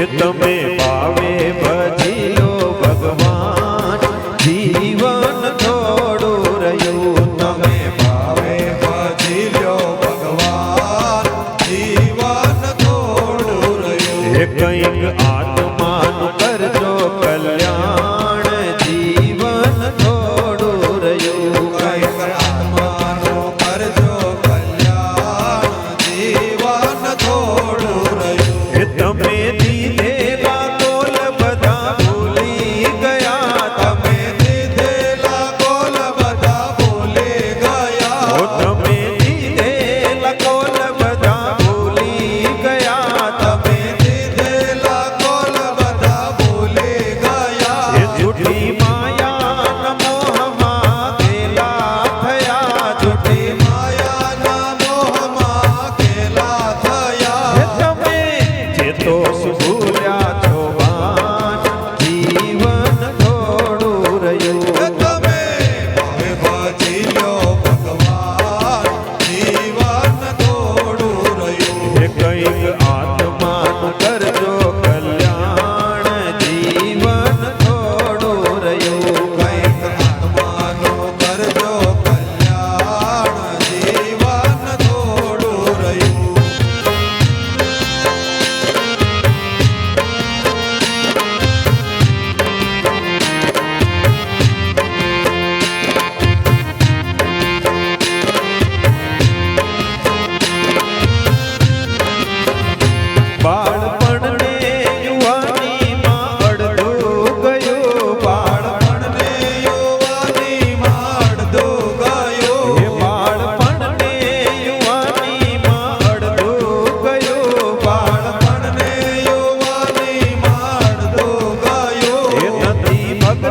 એ તમે ભાવે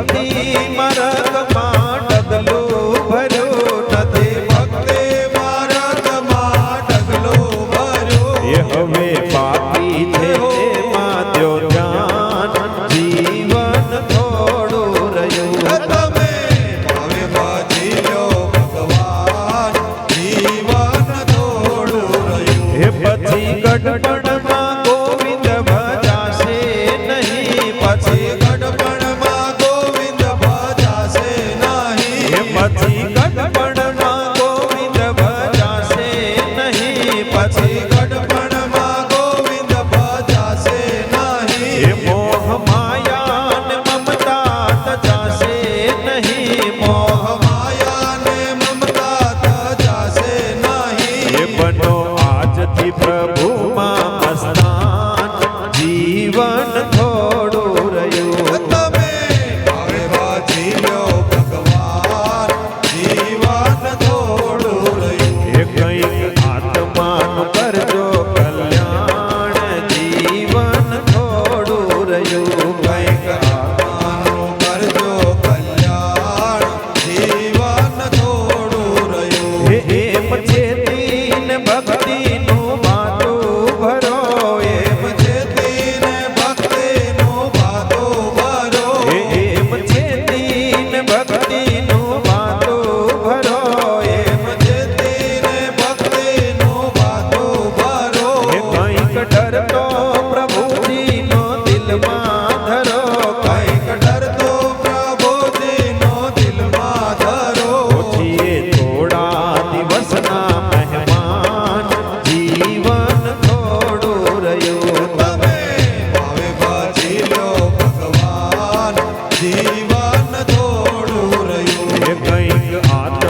કદી મરદમાં ડગલો ભર્યો નથી. ભક્તે મરદમાં ડગલો ભર્યો. એ હવે પાપી છે માં દ્યો જાન જીવન થોડું રહ્યું. તમે હવે બાજી પછી ભક્તિ ஆத்மா